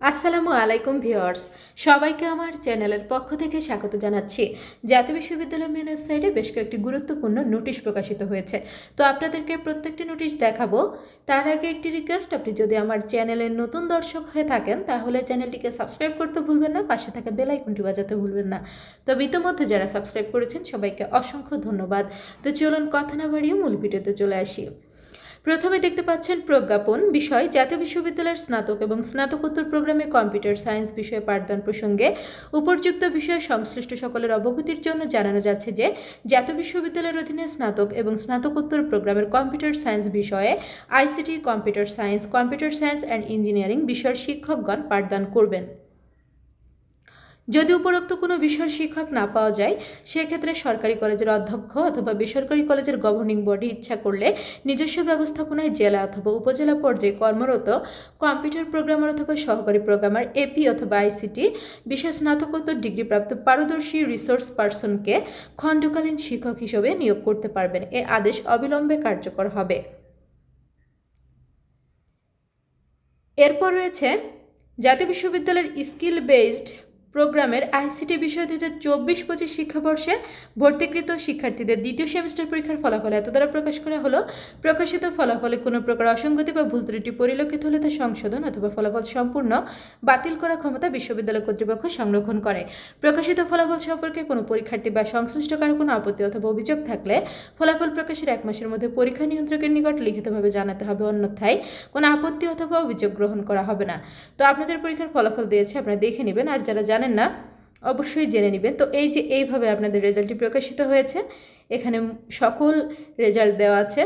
আসসালামু আলাইকুম ভিউয়ার্স, সবাইকে আমার চ্যানেলের পক্ষ থেকে স্বাগত জানাচ্ছি। জাতীয় বিশ্ববিদ্যালয়ের মেন ওয়েবসাইটে বেশ কয়েকটি গুরুত্বপূর্ণ নোটিশ প্রকাশিত হয়েছে। তো আপনাদেরকে প্রত্যেকটি নোটিশ দেখাবো। তার আগে একটি রিকোয়েস্ট আপনি যদি আমার চ্যানেলের নতুন দর্শক হয়ে থাকেন, তাহলে চ্যানেলটিকে সাবস্ক্রাইব করতে ভুলবেন না, পাশে থাকা বেল আইকনটি বাজাতে ভুলবেন না। তবে ইতিমধ্যে যারা সাবস্ক্রাইব করেছেন, সবাইকে অসংখ্য ধন্যবাদ। তো চলুন কথা না বাড়িয়ে মূল ভিডিওতে চলে আসি। প্রথমে দেখতে পাচ্ছেন প্রজ্ঞাপন বিষয়। জাতীয় বিশ্ববিদ্যালয়ের স্নাতক এবং স্নাতকোত্তর প্রোগ্রামে কম্পিউটার সায়েন্স বিষয়ে পাঠদান প্রসঙ্গে উপর্যুক্ত বিষয়ে সংশ্লিষ্ট সকলের অবগতির জন্য জানানো যাচ্ছে যে, জাতীয় বিশ্ববিদ্যালয়ের অধীনে স্নাতক এবং স্নাতকোত্তর প্রোগ্রামের কম্পিউটার সায়েন্স বিষয়ে ICT, computer science computer science and engineering বিষয়ের শিক্ষকগণ পাঠদান করবেন। যদি উপরোক্ত কোনো বিষয়ের শিক্ষক না পাওয়া যায়, সেক্ষেত্রে সরকারি কলেজের অধ্যক্ষ অথবা বেসরকারি কলেজের গভর্নিং বডি ইচ্ছা করলে নিজস্ব ব্যবস্থাপনায় জেলা অথবা উপজেলা পর্যায়ে কর্মরত কম্পিউটার প্রোগ্রামার অথবা সহকারী প্রোগ্রামার এপি অথবা আইসিটি বিশেষ স্নাতকোত্তর ডিগ্রিপ্রাপ্ত পারদর্শী রিসোর্স পার্সনকে খণ্ডকালীন শিক্ষক হিসেবে নিয়োগ করতে পারবেন। এ আদেশ অবিলম্বে কার্যকর হবে। এরপর রয়েছে জাতীয় বিশ্ববিদ্যালয়ের স্কিল বেসড প্রোগ্রামের আইসিটি বিষয় দু হাজার চব্বিশ পঁচিশ শিক্ষাবর্ষে ভর্তিকৃত শিক্ষার্থীদের দ্বিতীয় সেমিস্টার পরীক্ষার ফলাফল এত দ্বারা প্রকাশ করা হলো, প্রকাশিত ফলাফলে কোনো প্রকার অসঙ্গতি বা ভুল ত্রুটি পরিলক্ষিত হলে তা সংশোধন অথবা ফলাফল সম্পূর্ণ বাতিল করার ক্ষমতা বিশ্ববিদ্যালয় কর্তৃপক্ষ সংরক্ষণ করে। প্রকাশিত ফলাফল সম্পর্কে কোনো পরীক্ষার্থী বা সংশ্লিষ্ট কারও কোনো আপত্তি অথবা অভিযোগ থাকলে ফলাফল প্রকাশের এক মাসের মধ্যে পরীক্ষা নিয়ন্ত্রকের নিকট লিখিতভাবে জানাতে হবে, অন্যথায় কোনো আপত্তি অথবা অভিযোগ গ্রহণ করা হবে না। তো আপনাদের পরীক্ষার ফলাফল দিয়েছে, আপনারা দেখে নেবেন। আর যারা জানেন না, অবশ্যই জেনে নেবেন। তো এই যে এইভাবে আপনাদের রেজাল্টটি প্রকাশিত হয়েছে, এখানে সকল রেজাল্ট দেওয়া আছে,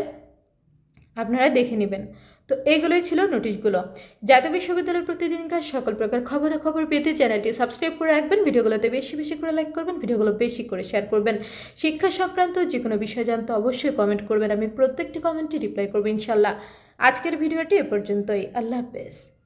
আপনারা দেখে নেবেন। তো এইগুলোই ছিল নোটিশগুলো। জাতীয় বিশ্ববিদ্যালয়ের প্রতিদিনকার সকল প্রকার খবরাখবর পেতে চ্যানেলটি সাবস্ক্রাইব করে রাখবেন, ভিডিওগুলোতে বেশি বেশি করে লাইক করবেন, ভিডিওগুলো বেশি করে শেয়ার করবেন। শিক্ষা সংক্রান্ত যে কোনো বিষয় জানতে অবশ্যই কমেন্ট করবেন, আমি প্রত্যেকটি কমেন্টে রিপ্লাই করব ইনশাল্লাহ। আজকের ভিডিওটি এ পর্যন্তই, আল্লাহ হাফেজ।